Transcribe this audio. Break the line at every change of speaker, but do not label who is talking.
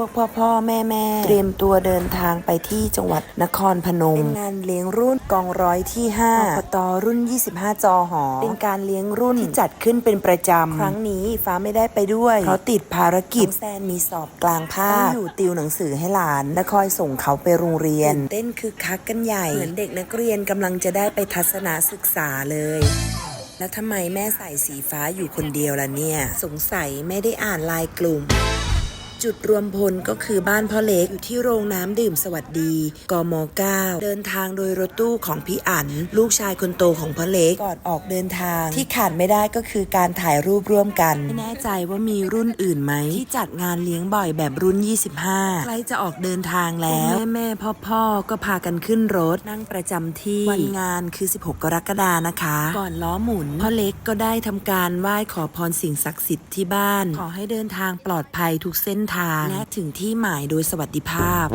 วกพ่อพ่อแม่แม่เตรียมตัวเดินทางไปที่จังหวัดนครพนมเป็นงานเลี้ยงรุ่นกองร้อยที่5ปตรุ่น 25 จอหอ เป็นการเลี้ยงรุ่นที่จัดขึ้นเป็นประจำ ครั้งนี้ฟ้าไม่ได้ไปด้วย เพราะติดภารกิจน้องแซนมีสอบกลางภาคต้องอยู่ติวหนังสือให้หลานและคอยส่งเขาไปโรงเรียนตื่นเต้นคือคักกันใหญ่ เหมือนเด็กนักเรียนกำลังจะได้ไปทัศนศึกษาเลยแล้วทำไมแม่ใส่สีฟ้าอยู่คนเดียวล่ะเนี่ย สงสัยไม่ได้อ่านไลายกลุ่ม จุดรวมพลก็คือบ้านพ่อเล็กอยู่ที่โรงน้ำดื่มสวัสดีกม 9 เดินทางโดยรถตู้ของพี่อั๋นลูกชายคนโตของพ่อเล็กก่อนออกเดินทางที่ขาดไม่ได้ก็คือการถ่ายรูปร่วมกันไม่แน่ใจว่ามีรุ่นอื่นไหมที่จัดงานเลี้ยงบ่อยแบบรุ่น 25 ใกล้จะออกเดินทางแล้ว แม่แม่พ่อพ่อก็พากันขึ้นรถนั่งประจำที่วันงานคือ 16 กรกฎานะคะ ก่อนล้อหมุนพ่อเล็กก็ได้ทำการไหว้ขอพรสิ่งศักดิ์สิทธิ์ที่บ้าน ขอให้เดินทางปลอดภัยทุกเส้นทาง และถึงที่หมายโดยสวัสดิภาพ